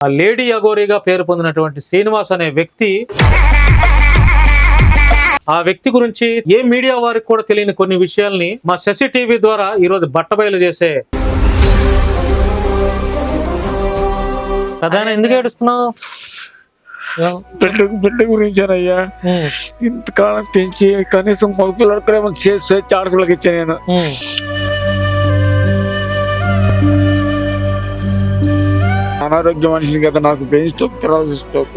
ఆ లేడీ అగోరిగా పేరు పొందినటువంటి శ్రీనివాస్ అనే వ్యక్తి ఆ వ్యక్తి గురించి ఏ మీడియా వారికి కూడా తెలియని కొన్ని విషయాల్ని మా శశి టీవీ ద్వారా ఈరోజు బట్టబయలు చేసే ప్రధాన ఎందుకు ఏడుస్తున్నావు? బిడ్డ బిడ్డ గురించేనయ్యా. ఉమ్, ఇంతకాలం పెంచి కనీసం మగ పిల్లలు కూడా ఏమో చేసి స్వేచ్ఛ ఆడపిల్లకి ఇచ్చా నేను. అనారోగ్య మనిషిని కదా నాకు బ్రెయిన్ స్ట్రోక్ పెరాలసిస్ స్ట్రోక్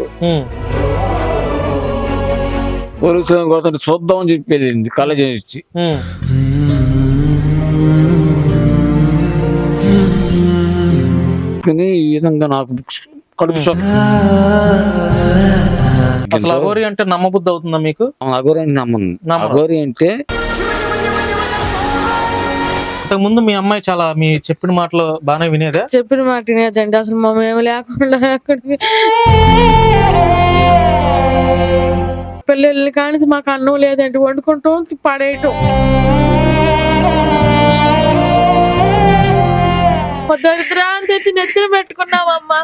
కొడుతుంటే చూద్దామని చెప్పి వెళ్ళింది కాలేజ్ నుంచి ఈ విధంగా నాకు కడుపు అసలు అగోరి అంటే నమ్మబుద్ధి అవుతుందా మీకు? అగోరి అని నమ్మను. నమ్మను. అగోరి అంటే ముందు మీ అమ్మాయి చాలా మీ చెప్పిన మాటలు బాగానే వినేదా? చెప్పిన మాట వినేదండి. అసలు మా మేము లేకుండా అక్కడికి పిల్లల్ని కానిసి మాకు అన్నం లేదండి. వండుకుంటాం పడేయటం. దరిద్రాన్ని తెచ్చి నెత్తిన పెట్టుకున్నామమ్మా.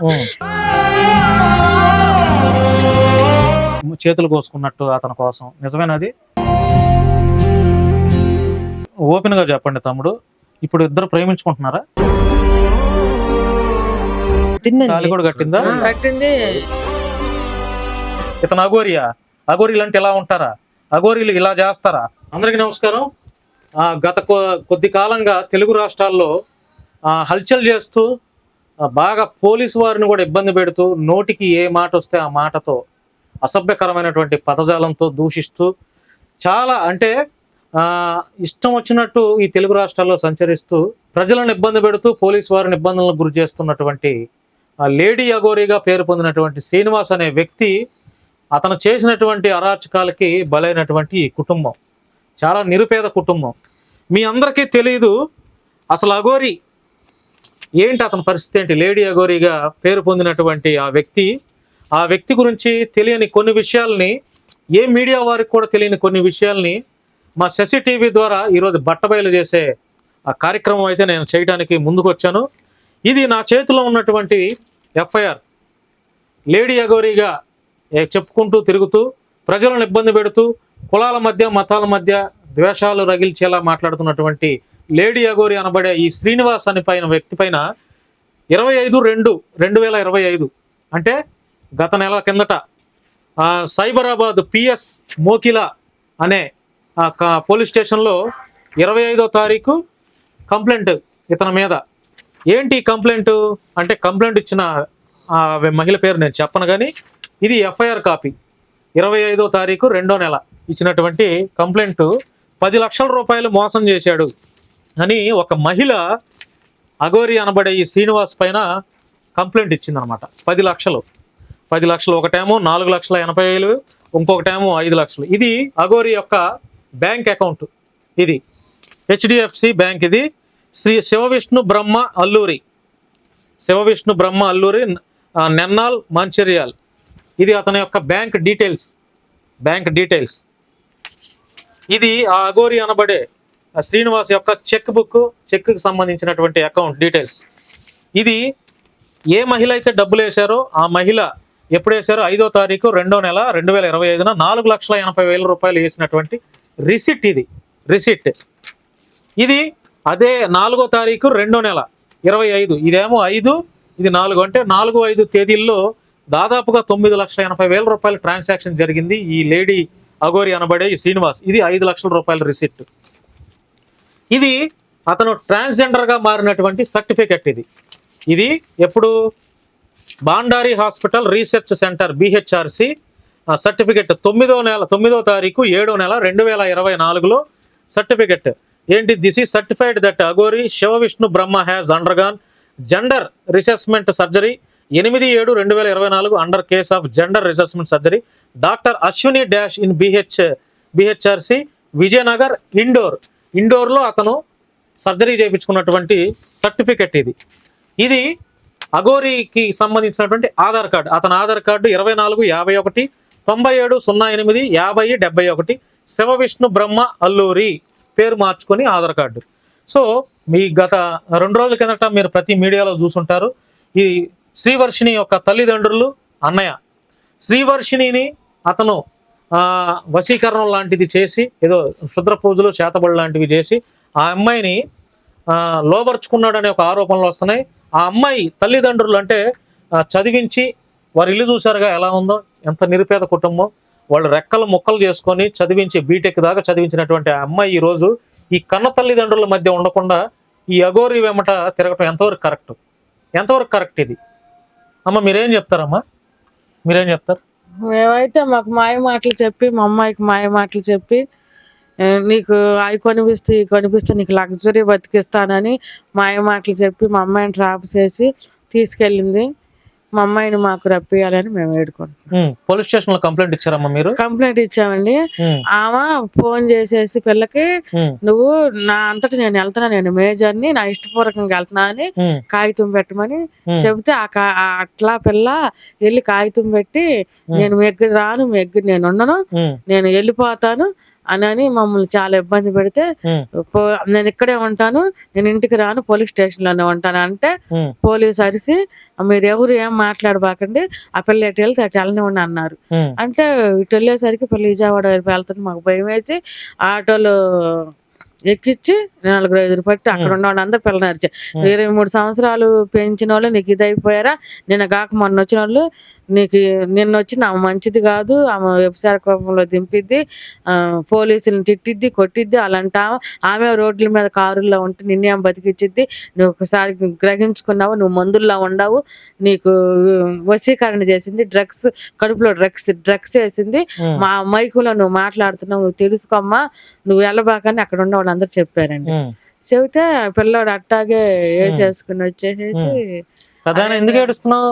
చేతులు కోసుకున్నట్టు అతని కోసం. నిజమేనది ఓపెన్గా చెప్పండి తమ్ముడు. ఇప్పుడు ఇద్దరు ప్రేమించుకుంటున్నారా? తాళి కూడా కట్టిందా? కట్టింది. ఇతను అఘోరియా. అఘోరీలు అంటే ఇలా ఉంటారా? అఘోరీలు ఇలా చేస్తారా? అందరికీ నమస్కారం. ఆ, గత కొ- కొద్ది కాలంగా తెలుగు రాష్ట్రాల్లో ఆ, హల్చల్ చేస్తూ బాగా పోలీసు వారిని కూడా ఇబ్బంది పెడుతూ నోటికి ఏ మాట వస్తే ఆ మాటతో అసభ్యకరమైనటువంటి పదజాలంతో దూషిస్తూ చాలా అంటే ఇష్టం వచ్చినట్టు ఈ తెలుగు రాష్ట్రాల్లో సంచరిస్తూ ప్రజలను ఇబ్బంది పెడుతూ పోలీస్ వారిని ఇబ్బందులకు గురి చేస్తున్నటువంటి లేడీ అగోరీగా పేరు పొందినటువంటి శ్రీనివాస్ అనే వ్యక్తి అతను చేసినటువంటి అరాచకాలకి బలైనటువంటి ఈ కుటుంబం. చాలా నిరుపేద కుటుంబం. మీ అందరికీ తెలియదు అసలు అఘోరి ఏంటి అతని పరిస్థితి ఏంటి? లేడీ అఘోరిగా పేరు పొందినటువంటి ఆ వ్యక్తి ఆ వ్యక్తి గురించి తెలియని కొన్ని విషయాల్ని ఏ మీడియా వారికి కూడా తెలియని కొన్ని విషయాల్ని మా శశి టీవీ ద్వారా ఈరోజు బట్టబయలు చేసే ఆ కార్యక్రమం అయితే నేను చేయడానికి ముందుకు వచ్చాను ఇది నా చేతిలో ఉన్నటువంటి ఎఫ్ఐఆర్. లేడీ అగోరీగా చెప్పుకుంటూ తిరుగుతూ ప్రజలను ఇబ్బంది పెడుతూ కులాల మధ్య మతాల మధ్య ద్వేషాలు రగిల్చేలా మాట్లాడుతున్నటువంటి లేడీ అగోరి అనబడే ఈ శ్రీనివాస్ అని పైన వ్యక్తి పైన ఇరవై ఐదు రెండు రెండు వేల ఇరవై ఐదు అంటే గత నెల కిందట సైబరాబాద్ పిఎస్ మోకిలా అనే పోలీస్ స్టేషన్లో ఇరవై ఐదో తారీఖు కంప్లైంట్ ఇతని మీద. ఏంటి కంప్లైంట్? అంటే కంప్లైంట్ ఇచ్చిన ఆ మహిళ పేరు నేను చెప్పను కానీ ఇది ఎఫ్ఐఆర్ కాపీ. ఇరవై ఐదో తారీఖు రెండో నెల ఇచ్చినటువంటి కంప్లైంట్ పది లక్షల రూపాయలు మోసం చేశాడు అని ఒక మహిళ అగోరి అనబడే ఈ శ్రీనివాస్ పైన కంప్లైంట్ ఇచ్చిందనమాట. పది లక్షలు. పది లక్షలు ఒకటేమో నాలుగు లక్షల ఎనభై వేలు ఇంకొకటేమో ఐదు లక్షలు. ఇది అగోరి యొక్క బ్యాంక్ అకౌంట్ ఇది. హెచ్డిఎఫ్సి బ్యాంక్ ఇది. శ్రీ శివవిష్ణు బ్రహ్మ అల్లూరి. శివవిష్ణు బ్రహ్మ అల్లూరి నెన్నాల్ మంచిర్యాల్. ఇది అతని యొక్క బ్యాంక్ డీటెయిల్స్. Bank details. ఇది ఆ అగోరి అనబడే శ్రీనివాస్ యొక్క చెక్ బుక్ చెక్కి సంబంధించినటువంటి అకౌంట్ డీటెయిల్స్. ఇది ఏ మహిళ అయితే డబ్బులు వేశారో ఆ మహిళ ఎప్పుడు వేశారో ఐదో తారీఖు రెండో నెల రెండు వేల ఇరవై ఐదున నాలుగు లక్షల ఎనభై వేల రూపాయలు వేసినటువంటి రిసిట్ ఇది. రిసిట్. ఇది అదే నాలుగో తారీఖు రెండో నెల ఇరవై ఐదు. ఇదేమో ఐదు ఇది నాలుగు. అంటే నాలుగు ఐదు తేదీల్లో దాదాపుగా తొమ్మిది లక్షల ఎనభై వేల రూపాయల ట్రాన్సాక్షన్ జరిగింది ఈ లేడీ అగోరి అనబడే ఈ శ్రీనివాస్. ఇది ఐదు లక్షల రూపాయల రిసిప్ట్ ఇది అతను ట్రాన్స్జెండర్గా మారినటువంటి సర్టిఫికెట్ ఇది. ఇది ఎప్పుడు? Bhandari hospital research centre BHRC certificate తొమ్మిదో నెల తొమ్మిదో తారీఖు ఏడో నెల రెండు వేల ఇరవై నాలుగులో సర్టిఫికెట్. ఏంటి? దిస్ ఈ certified that Aghori Shiva Vishnu Brahma has undergone gender reassignment surgery ఎనిమిది ఏడు రెండు వేల ఇరవై నాలుగు under case of gender reassignment surgery doctor Ashwini Dash in BH BHRC Vijayanagar Indore. ఇండోర్లో అతను సర్జరీ చేయించుకున్నటువంటి సర్టిఫికెట్ ఇది. ఇది అగోరికి సంబంధించినటువంటి ఆధార్ కార్డు. అతని ఆధార్ కార్డు ఇరవై నాలుగు యాభై ఒకటి తొంభై ఏడు సున్నా ఎనిమిది యాభై డెబ్బై ఒకటి శివ విష్ణు బ్రహ్మ అల్లూరి పేరు మార్చుకొని ఆధార్ కార్డు. సో మీ గత రెండు రోజుల కిందట మీరు ప్రతి మీడియాలో చూసుంటారు. ఈ శ్రీవర్షిణి యొక్క తల్లిదండ్రులు అన్నయ్య. శ్రీవర్షిణిని అతను వశీకరణం లాంటిది చేసి ఏదో శుద్ర పూజలు చేతబడి లాంటివి చేసి ఆ అమ్మాయిని లోబర్చుకున్నాడనే ఒక ఆరోపణలు వస్తున్నాయి. ఆ అమ్మాయి తల్లిదండ్రులు అంటే చదివించి వారి ఇల్లు చూసారుగా ఎలా ఉందో ఎంత నిరుపేద కుటుంబం వాళ్ళు రెక్కలు ముక్కలు చేసుకొని చదివించి బీటెక్ దాకా చదివించినటువంటి అమ్మాయి ఈ రోజు ఈ కన్న తల్లిదండ్రుల మధ్య ఉండకుండా ఈ అఘోరి వెంబట తిరగటం ఎంతవరకు కరెక్ట్? ఎంతవరకు కరెక్ట్ ఇది? అమ్మ మీరేం చెప్తారమ్మా? మీరేం చెప్తారు? మేమైతే మాకు మాయ మాటలు చెప్పి మా అమ్మాయికి మాయ మాటలు చెప్పి నీకు అవి కొనిపిస్తే ఇవి కొనిపిస్తే నీకు లగ్జరీ బతికిస్తానని మాయ మాటలు చెప్పి మా అమ్మాయిని ట్రాప్ చేసి తీసుకెళ్ళింది. మా అమ్మాయిని మాకు రప్పియాలని మేము వేడుకుంటున్నాం. పోలీస్ స్టేషన్లో కంప్లైంట్ ఇచ్చారమ్మా మీరు? కంప్లైంట్ ఇచ్చామండి. ఆమె ఫోన్ చేసేసి పిల్లకి నువ్వు నా అంతటి నేను వెళ్తున్నా నేను మేజర్ని నా ఇష్టపూర్వకంగా వెళ్తున్నా అని కాగితం పెట్టమని చెబితే ఆ కా- ఆ అట్లా పిల్ల వెళ్ళి కాగితం పెట్టి నేను మీ దగ్గర రాను మీ దగ్గర నేను ఉండను నేను వెళ్ళిపోతాను అని అని మమ్మల్ని చాలా ఇబ్బంది పెడితే నేను ఇక్కడే ఉంటాను నేను ఇంటికి రాను పోలీస్ స్టేషన్లోనే ఉంటాను అంటే పోలీస్ అరిసి మీరు ఎవరు ఏం మాట్లాడబాకండి ఆ పిల్ల ఎటు వెళ్తే అటు వెళ్ళనివ్వండి అన్నారు. అంటే ఇటు వెళ్ళేసరికి పిల్ల విజయవాడ వైపు వెళ్తుంది మాకు భయం వేసి ఆటోలో ఎక్కిచ్చి నలుగురు ఐదుగురు పట్టి అక్కడ ఉన్న వాళ్ళు అందరూ పిల్లలు Hmm. ఇరవై మూడు సంవత్సరాలు పెంచిన వాళ్ళు నీకు ఇది అయిపోయారా నిన్న కాక మొన్న వచ్చిన వాళ్ళు నీకు నిన్న వచ్చి ఆమె మంచిది కాదు ఆమె వ్యభిచార కోపంలో దింపిద్ది ఆ, పోలీసులను తిట్టిద్ది కొట్టిద్ది అలాంటి ఆమె ఆమె రోడ్ల మీద కారుల్లో ఉంటే నిన్నేం బతికిచ్చిద్ది. నువ్వు ఒకసారి గ్రహించుకున్నావు నువ్వు మందుల్లో ఉండవు నీకు వశీకరణ చేసింది డ్రగ్స్ కడుపులో డ్రగ్స్ డ్రగ్స్ వేసింది. మా మైకులో నువ్వు మాట్లాడుతున్నావు నువ్వు తెలుసుకోమ్మా నువ్వు వెళ్ళబాకని అక్కడ ఉన్న వాళ్ళందరూ చెప్పారండి. చెబితే ఆ పిల్లోడు అట్టాగే వేసేసుకుని వచ్చేసేసి ఎందుకు ఏడుస్తున్నావు?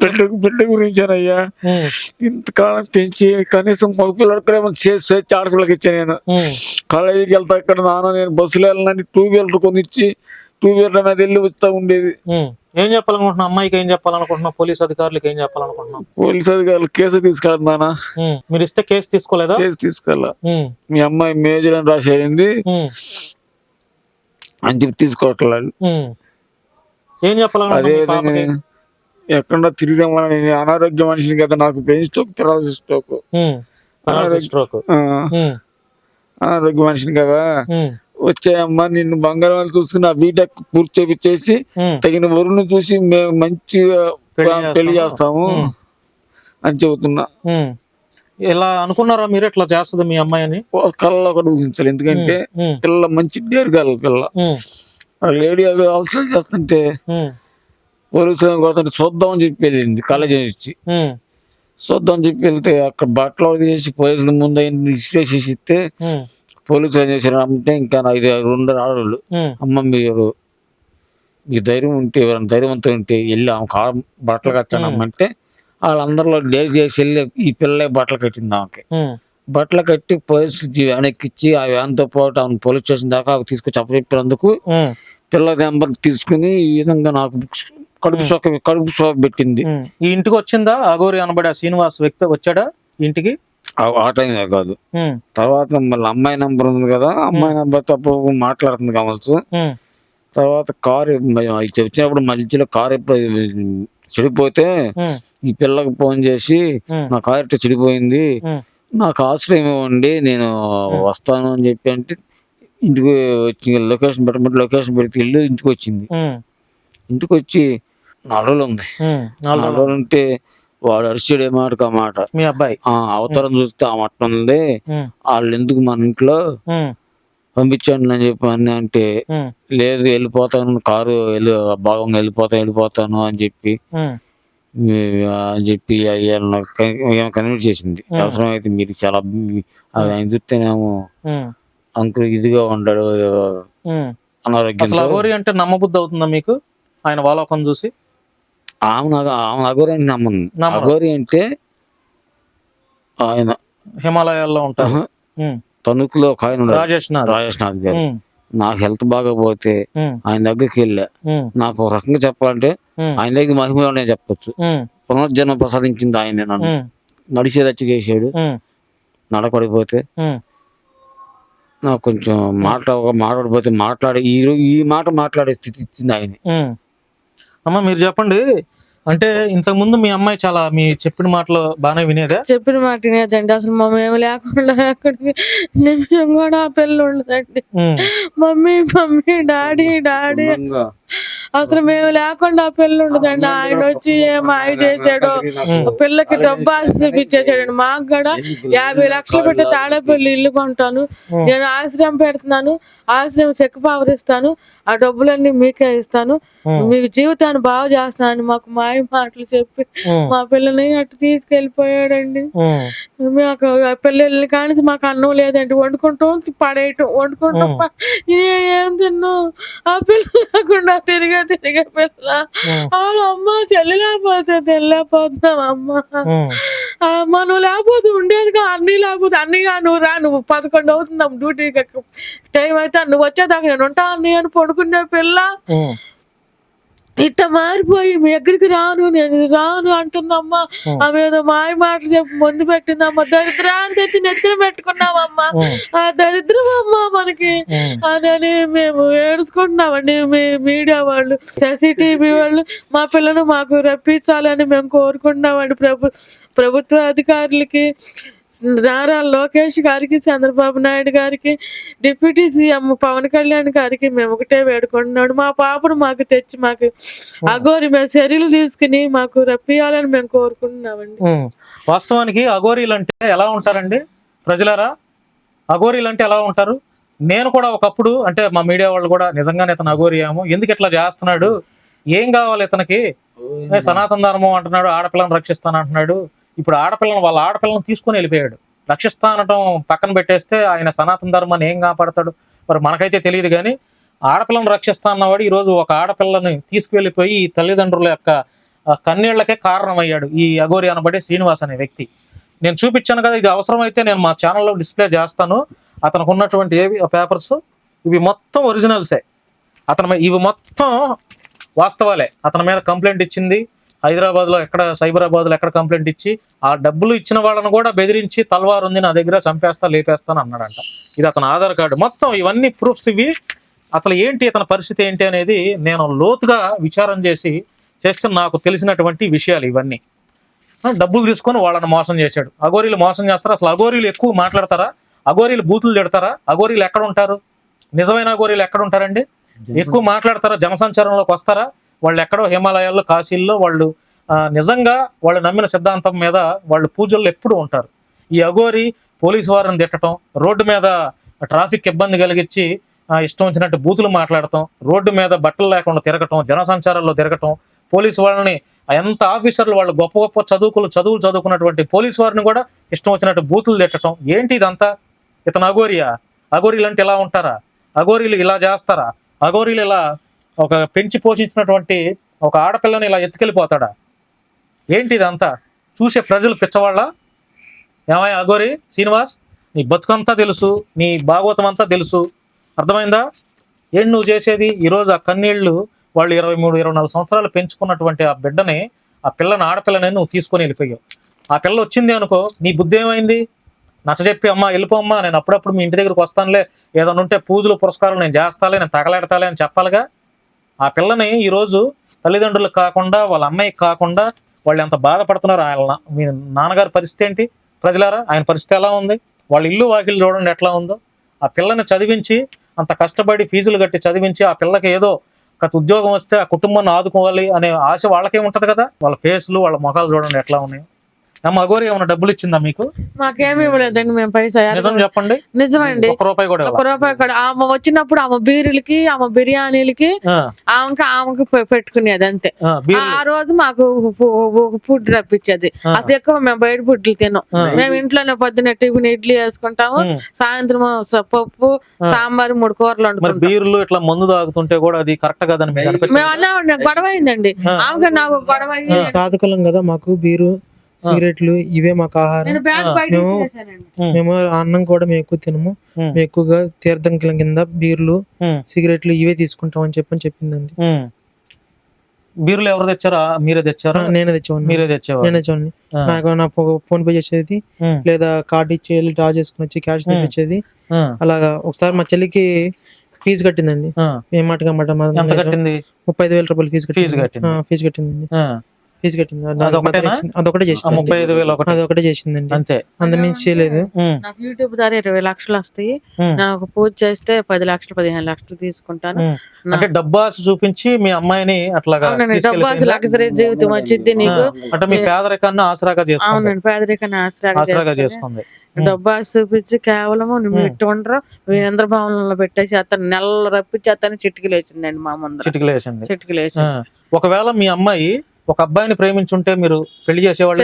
బిడ్డ బిడ్డ గురించేనయ్యా. ఇంతకాలం పెంచి కనీసం మగ పిల్లలు కూడా ఏమైనా చేసి స్వేచ్ఛ ఆడపిల్లకి ఇచ్చాను నేను. కాలేజీకి వెళ్తా ఇక్కడ నాన్న నేను బస్సులో వెళ్ళనని టూ వీలర్ కొనిచ్చి టూ వీలర్ మీద వెళ్ళి వస్తూ ఉండేది. ఏం చెప్పాలనుకుంటున్నావు? అమ్మాయికి ఏం చెప్పాలనుకుంటున్నావు? పోలీస్ అధికారులకు ఏం చెప్పాలనుకుంటున్నావు? పోలీసు అధికారులు కేసు ఉమ్, మీరు ఇస్తే కేసు తీసుకోలేదా? కేసు తీసుకెళ్ళా మీ. అమ్మాయి మేజర్ అని రాసేయండి. ఉమ్, అని చెప్పి తీసుకోవట్లేదు. ఏం అదే ఎక్కడ నేను అనారోగ్య మనిషిని కదా నాకు బ్రెయిన్ స్ట్రోక్ పెరాలసిస్ స్ట్రోక్. ఉమ్, అనారోగ్య మనిషిని కదా. వచ్చాయమ్మా నిన్ను బంగారం చూసుకుని ఆ బీటెక్ పూర్తి చేపించేసి. తగిన వరుణ్ణి చూసి మేము మంచిగా పెళ్ళి చేస్తాము. అని చెబుతున్నా. ఇలా అనుకున్నారా మీరు ఇట్లా చేస్తుంది మీ అమ్మాయి అని కళ్ళలో కూడా ఊహించాలి ఎందుకంటే పిల్ల మంచి డేరుగాల పిల్ల. ఉమ్, ఆ లేడీ అది అవసరం చేస్తుంటే ఉమ్, పోలీసు కొడుతుంటే చూద్దాం అని చెప్పి వెళ్ళింది కాలేజీ నుంచి ఉమ్, చూద్దాం అని చెప్పి వెళ్తే అక్కడ బట్టలు తీసి పోలీసుల ముందు ఇసిరేసేసి ఇస్తే పోలీసులు ఏం చేశారు అంటే ఇంకా ఐదు రెండు ఆడవాళ్ళు. అమ్మ మీరు మీకు ధైర్యం ఉంటే ఎవరైనా ధైర్యవంతం ఉంటే వెళ్ళి ఆమె కా బట్టలు కట్టాను అమ్మంటే వాళ్ళందరిలో డేర్ చేసి వెళ్ళి ఈ పిల్లలే బట్టలు కట్టింది ఆమెకి. బట్టలు కట్టి పోలీసు వెనక్కిచ్చి ఆ వ్యాన్తో పాటు ఆమె పోలీస్ స్టేషన్ దాకా తీసుకొచ్చి అప్పచెప్పినందుకు ఉమ్, పిల్ల నెంబర్ తీసుకుని ఈ విధంగా నాకు కడుపు షోక కడుపు షోక పెట్టింది. ఈ ఇంటికి వచ్చిందా? అగోరి అనబడే ఆ శ్రీనివాస్ వ్యక్తి వచ్చాడా ఇంటికి? ఆ- టైంలో కాదు. తర్వాత మళ్ళీ అమ్మాయి నంబర్ ఉంది కదా అమ్మాయి నంబర్ తప్పు మాట్లాడుతుంది కావచ్చు. తర్వాత కారు వచ్చినప్పుడు మధ్యలో కారు ఎప్పుడు చెడిపోతే ఈ పిల్లకి ఫోన్ చేసి నా కారు ఇట్లా చెడిపోయింది. నాకు ఆశ్రయం ఇవ్వండి నేను వస్తాను అని చెప్పి అంటే ఇంటికి వచ్చి లొకేషన్ పెట్టమంటే లొకేషన్ పెడితే ఇల్లు ఇంటికి వచ్చింది. ఇంటికి వచ్చి నాలుగు రోజులు ఉంది. నాలుగు రోజులు. ఉంటే వాడు అరిచాడు ఏ ఆ మాట. మీ అబ్బాయి. ఆ అవతారం చూస్తే ఆ మట్ట ఉంది. వాళ్ళు ఎందుకు మన ఇంట్లో పంపించండి అని చెప్పి అంటే లేదు వెళ్ళిపోతాను కారు వెళ్ళి భాగం వెళ్ళిపోతాను వెళ్ళిపోతాను అని చెప్పి అని చెప్పి కన్విన్స్ చేసింది. అవసరం అయితే మీరు చాలా ఆయన చూస్తేనేమో అంకుల్ ఇదిగా అనారోగ్యంతో. అగోరి అంటే నమ్మబుద్ధి అవుతుందా మీకు? ఆయన వాలోకం చూసి? ఆమె ఆమె అగోరి అని నమ్మను అంటే ఆయన. హిమాలయాల్లో ఉంటారు. ఉమ్, తణుకులో ఒక ఆయన ఉన్నాడు, రాజేష్ నాథ్. రాజేష్ నాథ్ గారు. ఉమ్, నాకు హెల్త్ బాగోపోతే ఉమ్, ఆయన దగ్గరికి వెళ్ళా. ఉమ్, నాకు ఒక రకంగా చెప్పాలంటే ఉమ్, ఆయన దగ్గర మహిమ నేను చెప్పొచ్చు. ఉమ్, పునర్జన్మ ప్రసాదించింది ఆయన నన్ను. ఉమ్, నడిచేదచ్చి చేసాడు ఉమ్, నడపడిపోతే ఉమ్, నాకు కొంచెం మాట మాట్లాడిపోతే మాట్లాడే ఈ రో- ఈ మాట మాట్లాడే స్థితి ఇచ్చింది ఆయన. ఉమ్. అమ్మ మీరు చెప్పండి. అంటే ఇంతకు ముందు మీ అమ్మాయి చాలా మీ చెప్పిన మాటలు బాగానే వినేదా? చెప్పిన మాట వినేదండి. అసలు మా మేము లేకుండా అక్కడికి నిమిషం కూడా ఆ పిల్ల ఉండదండి. Mummy mummy daddy daddy. అసలు మేము లేకుండా ఆ పిల్ల ఉండదండి. ఆయన వచ్చి ఏం మాయ చేశాడో పిల్లకి డబ్బు ఆశ చూపించేసాడండి మాకు కూడా యాభై లక్షలు పెట్టి తాడేపల్లి ఇల్లు కొంటాను. నేను ఆశ్రయం పెడుతున్నాను. ఆశ్రయం చెక్ పవర్ ఇస్తాను ఆ డబ్బులన్నీ మీకే ఇస్తాను. మీకు జీవితాన్ని బాగు చేస్తున్నాను మాకు మాయ మాటలు చెప్పి మా పిల్లని అటు తీసుకెళ్ళిపోయాడండి మాకు పిల్లల్ని కానీ మాకు అన్నం లేదండి. వండుకుంటాం పడేయటం వండుకుంటాం ఏ- తిన్నాం ఆ పిల్ల లేకుండా తిరిగే తిరిగే పిల్ల. అమ్మ చెల్లి లేకపోతే అమ్మ. ఉమ్, ఆ అమ్మ నువ్వు లేకపోతే ఉండేదిగా అన్ని లేకపోతే అన్నిగా నువ్వు రా నువ్వు పదకొండు అవుతున్నాం డ్యూటీకి. టైం అయితే నువ్వు వచ్చేదాకా నేను ఉంటా అన్ని అని పడుకునే పిల్ల. ఇట్ట మారిపోయి మీ దగ్గరికి రాను నేను రాను అంటుందమ్మా. ఆమె ఏదో మాయ మాటలు చెప్పి ముందు పెట్టిందమ్మా. దరిద్రాన్ని తెచ్చి నెత్తిన పెట్టుకున్నామమ్మా ఆ. దరిద్రం అమ్మా మనకి. అని మేము ఏడుచుకుంటున్నామండి మీ మీడియా వాళ్ళు టీవీ వాళ్ళు మా పిల్లను మాకు రప్పించాలని మేము కోరుకుంటున్నామండి. ప్రభు ప్రభుత్వ అధికారులకి నారా లోకేష్ గారికి చంద్రబాబు నాయుడు గారికి డిప్యూటీ సీఎం పవన్ కళ్యాణ్ గారికి మేము ఒకటే వేడుకుంటున్నాడు. మా పాపను మాకు తెచ్చి మాకు అగోరి మేము చర్యలు తీసుకుని మాకు రప్పియాలని మేము కోరుకుంటున్నామండి. వాస్తవానికి అఘోరీలు అంటే ఎలా ఉంటారండి? ప్రజలారా అఘోరీలు అంటే ఎలా ఉంటారు? నేను కూడా ఒకప్పుడు అంటే మా మీడియా వాళ్ళు కూడా నిజంగానే ఇతను అఘోరియాము ఎందుకు ఇట్లా చేస్తున్నాడు? ఏం కావాలి ఇతనికి? సనాతన ధర్మం అంటున్నాడు ఆడపిల్లని రక్షిస్తాను అంటున్నాడు ఇప్పుడు ఆడపిల్లని వాళ్ళ ఆడపిల్లని తీసుకొని వెళ్ళిపోయాడు. రక్షిస్తా అనటం పక్కన పెట్టేస్తే ఆయన సనాతన ధర్మాన్ని ఏం కాపాడతాడు? మరి మనకైతే తెలియదు కానీ ఆడపిల్లను రక్షిస్తా అన్నవాడు ఈరోజు ఒక ఆడపిల్లని తీసుకువెళ్ళిపోయి ఈ తల్లిదండ్రుల యొక్క కన్నీళ్ళకే కారణమయ్యాడు ఈ అఘోరి అనబడే శ్రీనివాస్ అనే వ్యక్తి. నేను చూపించాను కదా ఇది అవసరమైతే నేను మా ఛానల్లో డిస్ప్లే చేస్తాను. అతనికి ఉన్నటువంటి ఏవి పేపర్స్? ఇవి మొత్తం ఒరిజినల్సే. అతని ఇవి మొత్తం వాస్తవాలే. అతని మీద కంప్లైంట్ ఇచ్చింది. హైదరాబాద్లో ఎక్కడ సైబరాబాద్లో ఎక్కడ కంప్లైంట్ ఇచ్చి ఆ డబ్బులు ఇచ్చిన వాళ్ళని కూడా బెదిరించి తల్వారు ఉంది నా దగ్గర చంపేస్తా లేపేస్తాను అన్నాడంట. ఇది అతని ఆధార్ కార్డు. మొత్తం ఇవన్నీ ప్రూఫ్స్ ఇవి. అసలు ఏంటి అతని పరిస్థితి ఏంటి అనేది నేను లోతుగా విచారం చేసి చేస్తే నాకు తెలిసినటువంటి విషయాలు ఇవన్నీ. డబ్బులు తీసుకొని వాళ్ళని మోసం చేశాడు. అఘోరీలు మోసం చేస్తారా? అసలు అఘోరీలు ఎక్కువ మాట్లాడతారా? అఘోరీలు బూతులు తిడతారా? అఘోరీలు ఎక్కడ ఉంటారు? నిజమైన అఘోరీలు ఎక్కడ ఉంటారండి? ఎక్కువ మాట్లాడతారా? జనసంచారంలోకి వస్తారా? వాళ్ళు ఎక్కడో హిమాలయాల్లో కాశీల్లో వాళ్ళు నిజంగా వాళ్ళు నమ్మిన సిద్ధాంతం మీద వాళ్ళు పూజల్లో ఎప్పుడు ఉంటారు. ఈ అఘోరి పోలీసు వారిని తిట్టడం రోడ్డు మీద ట్రాఫిక్ ఇబ్బంది కలిగించి ఇష్టం వచ్చినట్టు బూతులు మాట్లాడటం రోడ్డు మీద బట్టలు లేకుండా తిరగటం జనసంచారాల్లో తిరగటం పోలీసు వాళ్ళని ఎంత ఆఫీసర్లు వాళ్ళు గొప్ప గొప్ప చదువుకులు చదువులు చదువుకున్నటువంటి పోలీసు వారిని కూడా ఇష్టం వచ్చినట్టు బూతులు తిట్టడం ఏంటి ఇదంతా? ఇతను అఘోరియా? అఘోరీలు అంటే ఇలా ఉంటారా? అఘోరీలు ఇలా చేస్తారా? అఘోరీలు ఇలా ఒక పెంచి పోషించినటువంటి ఒక ఆడపిల్లని ఇలా ఎత్తుకెళ్ళిపోతాడా? ఏంటి ఇదంతా చూసే ప్రజలు పిచ్చవాళ్ళ? ఏమయ్య అఘోరి శ్రీనివాస్ నీ బతుకంతా తెలుసు నీ భాగవతం అంతా తెలుసు. అర్థమైందా? ఏంటి నువ్వు చేసేది? ఈరోజు ఆ కన్నీళ్ళు వాళ్ళు ఇరవై మూడు ఇరవై నాలుగు సంవత్సరాలు పెంచుకున్నటువంటి ఆ బిడ్డని ఆ పిల్లని ఆడపిల్లని నువ్వు తీసుకొని వెళ్ళిపోయావు. ఆ పిల్ల వచ్చింది అనుకో నీ బుద్ధి ఏమైంది? నచ్చజెప్పి అమ్మా వెళ్ళిపోమ్మా నేను అప్పుడప్పుడు మీ ఇంటి దగ్గరికి వస్తానులే. ఏదైనా ఉంటే పూజలు పురస్కారాలు నేను చేస్తాలే నేను తగలెడతాలే అని చెప్పాలిగా? ఆ పిల్లని ఈరోజు తల్లిదండ్రులకు కాకుండా వాళ్ళ అమ్మాయికి కాకుండా వాళ్ళు ఎంత బాధపడుతున్నారు ఆయన మీ నాన్నగారి పరిస్థితి ఏంటి? ప్రజలారా ఆయన పరిస్థితి ఎలా ఉంది? వాళ్ళ ఇల్లు వాకిళ్ళు చూడండి ఎట్లా ఉందో. ఆ పిల్లని చదివించి అంత కష్టపడి ఫీజులు కట్టి చదివించి ఆ పిల్లకి ఏదో ఒక ఉద్యోగం వస్తే ఆ కుటుంబాన్ని ఆదుకోవాలి అనే ఆశ వాళ్ళకే ఉంటుంది కదా? వాళ్ళ ఫేస్లు వాళ్ళ ముఖాలు చూడండి ఎట్లా ఉన్నాయి. అమ్మ అగోరి ఏమైనా డబ్బులు ఇచ్చిందా మీకు? మాకేమి ఇవ్వలేదండి మేము పైసా నిజం చెప్పండి. నిజమండి. ఒక్క రూపాయి కూడా ఒక? రూపాయి కూడా. ఆమె వచ్చినప్పుడు ఆమె బీరులకి ఆమె బిర్యానీలకి ఆ, ఆమెకి ఆమెకి పెట్టుకునేది అంతే. ఆ, రోజు మాకు ఫుడ్ రప్పించేది. అసలు ఎక్కువ మేము బయట ఫుడ్లు తిన్నాం. మేము ఇంట్లోనే పొద్దున్న టిఫిన్ ఇడ్లీ వేసుకుంటాము. సాయంత్రం స- పప్పు. సాంబారు మూడు కూరలు వండుకుంటాం. బీర్లు ఇట్లా మందు తాగుతుంటే కూడా అది కరెక్ట్ అనిపించదు? మేము అన్నా గొడవ అయిందండి. ఆమెకి నాకు గొడవ సాధకులం కదా మాకు బీరు. సిగరెట్లు ఇవే మాకు ఆహారం. మేము-. మేము అన్నం కూడా మేము ఎక్కువ తినము. మేము ఎక్కువగా తీర్థం కింద బీర్లు. సిగరెట్లు ఇవే తీసుకుంటాం అని చెప్పని చెప్పిందండి. బీర్లు ఎవరు తెచ్చారా? మీరే తెచ్చారా? నేనే తెచ్చేవాడిని. మీరే తెచ్చేవారు నేనే తెచ్చేవాడిని. నాకు నా ఫోన్ పే చేసేది. లేదా కార్డు ఇచ్చి వెళ్ళి డ్రా చేసుకుని వచ్చి క్యాష్. తెప్పించేది. అలాగా ఒకసారి మా చెల్లికి ఫీజు కట్టిందండి. ఆ, ఏ మాట కమాట ఎంత కట్టింది? ముప్పై ఐదు వేల రూపాయలు ఫీజు ఫీజు కట్టింది. ఫీజు కట్టిందండి. ఆ, ఫీజు కట్టింది. అదొకటేనా? అదొకటే చేసింది ముప్పై ఐదు వేలు ఒకటి. అదొకటే చేసిందండి. అంతే. అంతమించి చేయలేదు. ఉమ్, నాకు యూట్యూబ్ ద్వారా ఇరవై లక్షలు వస్తాయి. ఒక పూజ చేస్తే పది లక్షలు పదిహేను లక్షలు తీసుకుంటాను. అంటే డబ్బు ఆశ చూపించి మీ అమ్మాయిని అట్లాగా అవునండి డబ్బు తీసుకెళ్ళిపోయిందా? లగ్జరీ జీవితం వచ్చింది నీకు. అంటే మీ పేదరికాన్ని ఆసరాగా చేసుకుంది. అవునండి పేదరికాన్ని ఆసరాగా చేసుకుని చేసుకుంది. డబ్బు ఆశ చూపించి కేవలం నువ్వు. ఇట్టు ఉండరు. వీరేంద్ర భవనంలో పెట్టేసి అతను నెలలు రప్పించి అతను చిటికలు వేసిందండి మా ముందర. చిటికలు వేసింది చిటికలు వేసి ఆ, ఒకవేళ మీ అమ్మాయి ఒక అబ్బాయిని ప్రేమించుంటే మీరు పెళ్ళి చేసేవాళ్ళు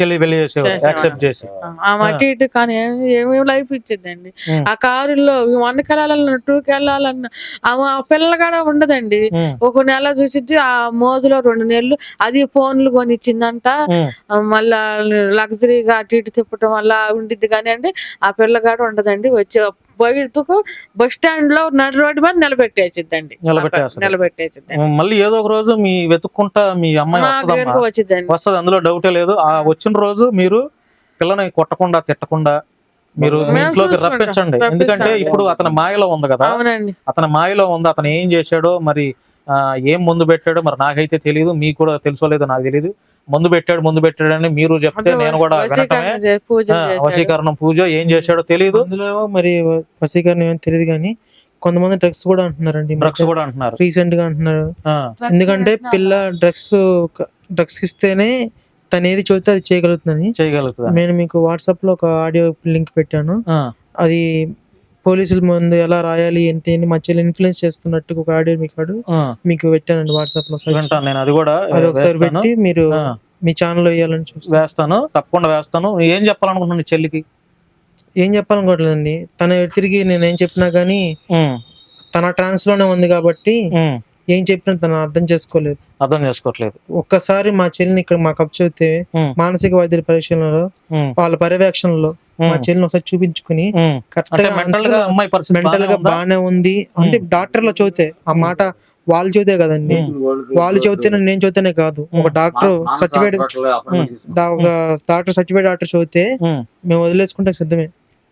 చెల్లి పెళ్ళి చేసేవాళ్ళు చేసేవాళ్ళం. యాక్సెప్ట్ చేసి. ఆమె అటు ఇటు కానీ ఏమి- లైఫ్ ఇచ్చిందండి. ఆ కారులో వన్కి వెళ్ళాలన్నా టూకి వెళ్ళాలన్నా ఆమె ఆ పిల్లగాడ ఉండదండి. ఒక నెల చూసిద్ది ఆ మోజులో రెండు నెలలు అది ఫోన్లు కొనిచ్చిందంట. మళ్ళా లగ్జరీగా అటు ఇటు తిప్పటం వల్ల ఉండిద్ది కానీ అండి ఆ పిల్లగాడు ఉండదండి. వచ్చి బయటకు బస్ స్టాండ్లో నడి రోడ్డు మీద నిలబెట్టేసిద్దండి. నిలబెట్టేసిద్దండి. మళ్ళీ ఏదో ఒక రోజు మీ వెతుక్కుంటా మీ అమ్మాయి వచ్చిందండి వస్తుంది అందులో డౌటే లేదు. ఆ వచ్చిన రోజు మీరు పిల్లని కొట్టకుండా తిట్టకుండా మీరు ఇంట్లోకి. రప్పించండి. ఎందుకంటే ఇప్పుడు అతని మాయలో ఉంది కదా. అతని మాయలో ఉంది అతను ఏం చేశాడో మరి ఏం ముందు పెట్టాడో మరి నాకైతే తెలియదు మీకు కూడా తెలుసో లేదో నాకు తెలియదు ముందు పెట్టాడు ముందు పెట్టాడని మీరు చెప్తే నేను కూడా వినటమే వశీకరణ. వశీకరణం పూజ ఏం చేశాడో తెలియదు అందులో మరి వసీకరణ ఏమో తెలియదు కానీ కొంతమంది డ్రగ్స్ కూడా అంటున్నారండి డ్రగ్స్ కూడా అంటున్నారు. రీసెంట్గా అంటున్నారు. ఆ, ఎందుకంటే పిల్ల డ్రగ్స్ డ్రగ్స్ ఇస్తేనే తను ఏది చూస్తే అది చేయగలుగుతుందని. చేయగలుగుతుందా నేను మీకు వాట్సాప్లో ఒక ఆడియో లింక్ పెట్టాను. ఆ, అది పోలీసుల ముందు ఎలా రాయాలి ఏంటి అని మా చెల్లి ఇన్ఫ్లుయెన్స్ చేస్తున్నట్టు ఒక ఆడియో మీకు ఆడు. మీకు పెట్టానండి వాట్సాప్లో నేను అది కూడా అది ఒకసారి. పెట్టి మీరు మీ ఛానల్ వేయాలని చూస్తాను. వేస్తాను తప్పకుండా వేస్తాను. ఏం చెప్పాలనుకుంటున్నాను చెల్లికి? ఏం చెప్పాలనుకోవట్లేదండి. తను తిరిగి నేను ఏం చెప్పినా ఉమ్, తన ట్రాన్స్లోనే ఉంది కాబట్టి ఏం చెప్పినా తను అర్థం చేసుకోలేదు. అర్థం చేసుకోవట్లేదు. ఒక్కసారి మా చెల్లిని ఇక్కడ మాకు అప్ చెబితే మానసిక వైద్యుల పరీక్షలలో వాళ్ళ పర్యవేక్షణలో మా చెల్లిని ఒకసారి చూపించుకుని. కరెక్ట్ మెంటల్గా అమ్మాయి పరిస్థితి మెంటల్గా బాగానే ఉందా? అంటే డాక్టర్లో చదివితే ఆ మాట వాళ్ళు చదివితే కదండి. వాళ్ళు చెబితేనే నేను చదివితేనే కాదు. ఒక డాక్టర్ సర్టిఫైడ్ ఒక డాక్టర్ సర్టిఫైడ్ డాక్టర్ చదివితే మేము వదిలేసుకుంటే సిద్ధమే.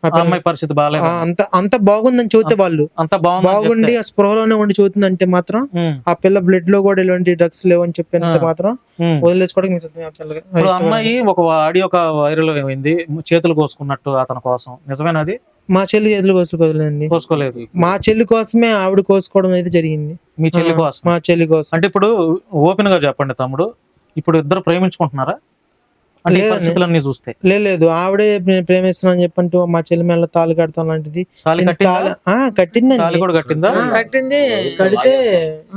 అమ్మాయి పరిస్థితి బాగాలేదు అంత అంత బాగుందని చదివితే వాళ్ళు. అంత బాగుండి ఆ స్పృహలోనే ఉండి చదువుతుందంటే మాత్రం ఆ పిల్ల బ్లడ్లో కూడా ఎలాంటి డ్రగ్స్ లేవని చెప్పినంత. మాత్రం వదిలేసుకోవడానికి అమ్మాయి ఒక ఆడియో ఒక వైరల్ అయింది చేతులు కోసుకున్నట్టు అతని కోసం. నిజమేనది మా చెల్లి చేతులు కోసుకోలేదండి. కోసుకోలేదు మా చెల్లి కోసమే ఆవిడ కోసుకోవడం అయితే జరిగింది. మీ చెల్లి కోసం. మా చెల్లి కోసం. అంటే ఇప్పుడు ఓపెన్గా చెప్పండి తమ్ముడు. ఇప్పుడు ఇద్దరు ప్రేమించుకుంటున్నారా? అంటే. పరిస్థితులన్నీ చూస్తే. లేదు లేదు. ఆవిడే నేను ప్రేమిస్తున్నాను చెప్పంటూ మా చెల్లి మేళ తాళి కడతాం లాంటిది. కట్టిందా? కూడా కట్టిందా. కట్టింది. కడితే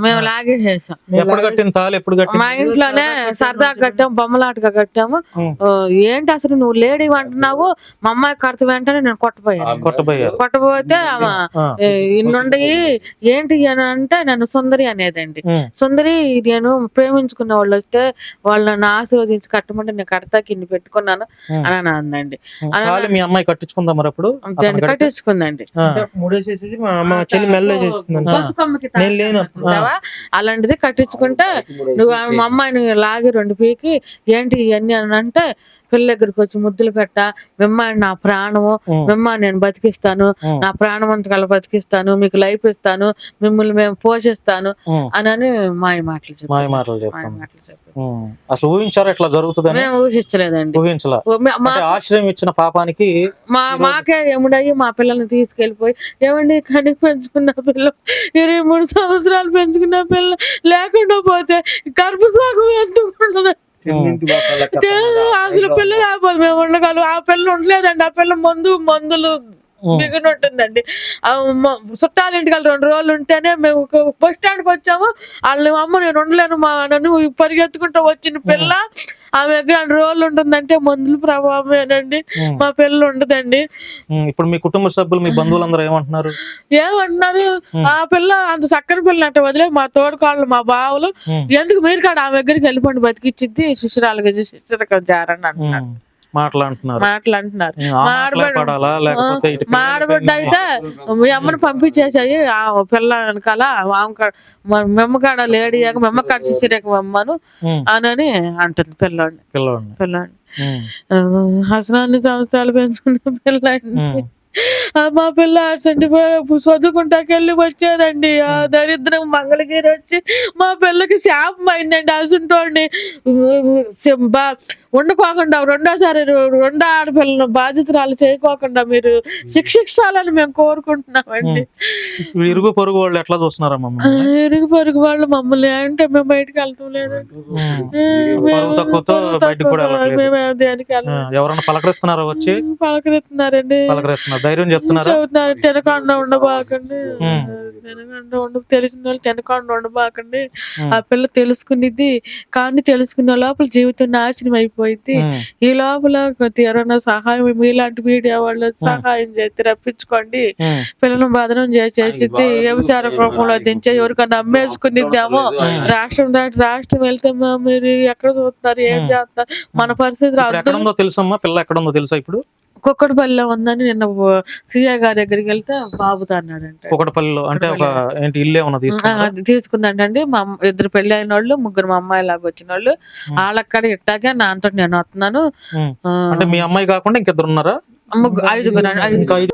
మేము లాగేసేసాం. ఎప్పుడు కట్టింది తాళి? ఎప్పుడు కట్టింది? మా ఇంట్లోనే సరదా కట్టాం బొమ్మలాటగా కట్టాము. ఏంటి అసలు నువ్వు లేడీ అంటున్నావు? మా అమ్మాయి కడత వెంటనే నేను కొట్టపోయాను ఆ, ఏ, ఇన్నుండి ఏంటి అని అంటే నన్ను సుందరి అనేదండి. సుందరి నేను ప్రేమించుకున్న వాళ్ళు వస్తే వాళ్ళు నన్ను ఆశీర్వదించి కట్టమంటే నేను కడతాకి ఇన్ని పెట్టుకున్నాను. అని అని అందండి మీ అమ్మాయి కట్టించుకుందా మరి అప్పుడు అంతే కట్టించుకుందండి. మూడేసేసి మా చెల్లి మెల్ల చేస్తుందండి? అలాంటిది కట్టించుకుంటే. నువ్వు మా అమ్మాయిని లాగి రెండు పీకి ఏంటి ఇవన్నీ అని అంటే పిల్ల దగ్గరికి వచ్చి ముద్దులు పెట్ట మిమ్మాయి నా ప్రాణము ఉం, మిమ్మాయి నేను బతికిస్తాను నా ప్రాణం అంతకల్లా బతికిస్తాను మీకు లైఫ్ ఇస్తాను మిమ్మల్ని మేము పోషిస్తాను. అని అని మాయ మాటలు మాయ మాటలు చెప్తాను. అసలు ఊహించారా ఇట్లా జరుగుతుందని? మేము ఊహించలేదండి. ఊహించలా? ఆశ్రయం ఇచ్చిన పాపానికి మా మాకే ఎముడయ్యి మా పిల్లల్ని తీసుకెళ్ళిపోయి ఏమండి కని పెంచుకున్న పిల్ల ఇరవై మూడు సంవత్సరాలు పెంచుకున్న పిల్ల లేకుండా పోతే గర్భ సాగం ఎందుకు ఉండదు? అసలు పిల్ల లేకపోతే మేము ఉండగలం. ఆ పిల్ల ఉండలేదండి. ఆ పిల్ల మందు మందులు మిగిలి ఉంటుందండి చుట్టాల ఇంటికి రెండు రోజులు ఉంటేనే మేము బస్ స్టాండ్కి వచ్చాము. వాళ్ళని అమ్మ నేను ఉండలేను మా నన్ను పరిగెత్తుకుంటూ వచ్చిన పిల్ల ఆమె దగ్గర రెండు రోజులు ఉంటుందంటే మందుల ప్రభావమేనండి. మా పిల్ల ఉండదండి. ఇప్పుడు మీ కుటుంబ సభ్యులు మీ బంధువులందరూ ఏమంటున్నారు? ఏమంటున్నారు. ఆ పిల్ల అంత చక్కని పిల్ల అంటే వదిలే మా తోడుకాళ్ళు మా బావులు. ఎందుకు మీరు కాడ ఆమె దగ్గరికి వెళ్ళిపోండి బతికిచ్చిద్ది శిష్యురాలుగా శిష్యుడిగా జారని అంటున్నారు. ఉం. మాటలు అంటున్నారు మాటలు అంటున్నారు ఉం. ఆ మా మాటలే ఆడబిడ్డ- పడాలా లేకపోతే ఇటు మా ఆడబిడ్డ అయితే అమ్మని పంపించేసాయి ఆ పిల్ల వెనకాల ఆమె కాడ మ- మెమ్మ కాడ లేడీ మెమ్మ కాడ శిష్యుడికి మమ్మను ఉం. అని అంటుంది పిల్లోడిని పిల్లవాడిని పిల్లోడిని ఉం. అసలు అన్ని సంవత్సరాలు పెంచుకున్న పిల్లాడిని మా పిల్ల అసంటి చదువుకుంటాకి వెళ్ళి వచ్చేదండి. ఆ దరిద్రం మంగళగిరి వచ్చి మా పిల్లకి శాపం అయిందండి అసంటోడిని. బా వండుకోకుండా రెండోసారి రెండో ఆడపిల్లను బాధితురాలు చేయకోకుండా మీరు శిక్షించాలని మేము కోరుకుంటున్నామండి. ఇరుగు పొరుగు వాళ్ళు ఎట్లా చూస్తున్నారా ఆ, మమ్మల్ని? ఇరుగు పొరుగు వాళ్ళు మమ్మల్ని అంటే మేము బయటకు వెళ్తాం లేదండి. మేము దేనికి ఎవరన్నా పలకరిస్తున్నారా వచ్చి? పలకరిస్తున్నారండి. పలకరిస్తున్నారు. ధైర్యం చెప్తున్నారా? చెబుతున్నారు తినకుండా ఉండబాకండి. తినకుండా ఉండ తెలిసిన వాళ్ళు తినకుండా ఉండబాకండి. ఆ పిల్ల తెలుసుకునేది కానీ తెలుసుకునే లోపల జీవితం నాశనం అయిపోయింది. ఈ లోపల ఎవరైనా సహాయం మీలాంటి మీడియా వాళ్ళు సహాయం చేసి రప్పించుకోండి. పిల్లలను బదనం చేసేసింది వ్యవసాయ రూపంలో దించే ఎవరికైనా అమ్మేసుకునిద్దామో. రాష్ట్రం దాటి రాష్ట్రం వెళ్తే మీరు ఎక్కడ చూస్తున్నారు ఏం చేస్తున్నారు? మన పరిస్థితి తెలుసమ్మా? పిల్ల ఎక్కడ ఉందో తెలుసా ఇప్పుడు? కుక్కడపల్లిలో ఉందని నిన్న సిఐ గారి దగ్గరికి వెళ్తే బాబుతో అన్నాడంట. ఒకటపల్లిలో అంటే ఒక ఏంటి ఇల్లు ఏమన్నా అది తీసుకుందంటండి. మా ఇద్దరు పెళ్ళి అయిన వాళ్ళు ముగ్గురు మా అమ్మాయి లాగా వచ్చిన వాళ్ళు వాళ్ళక్కడ ఇట్టాగే నాతో నేను వస్తున్నాను. అంటే మీ అమ్మాయి కాకుండా ఇంకిద్దరు ఉన్నారా? ఐదుగురు ఐదు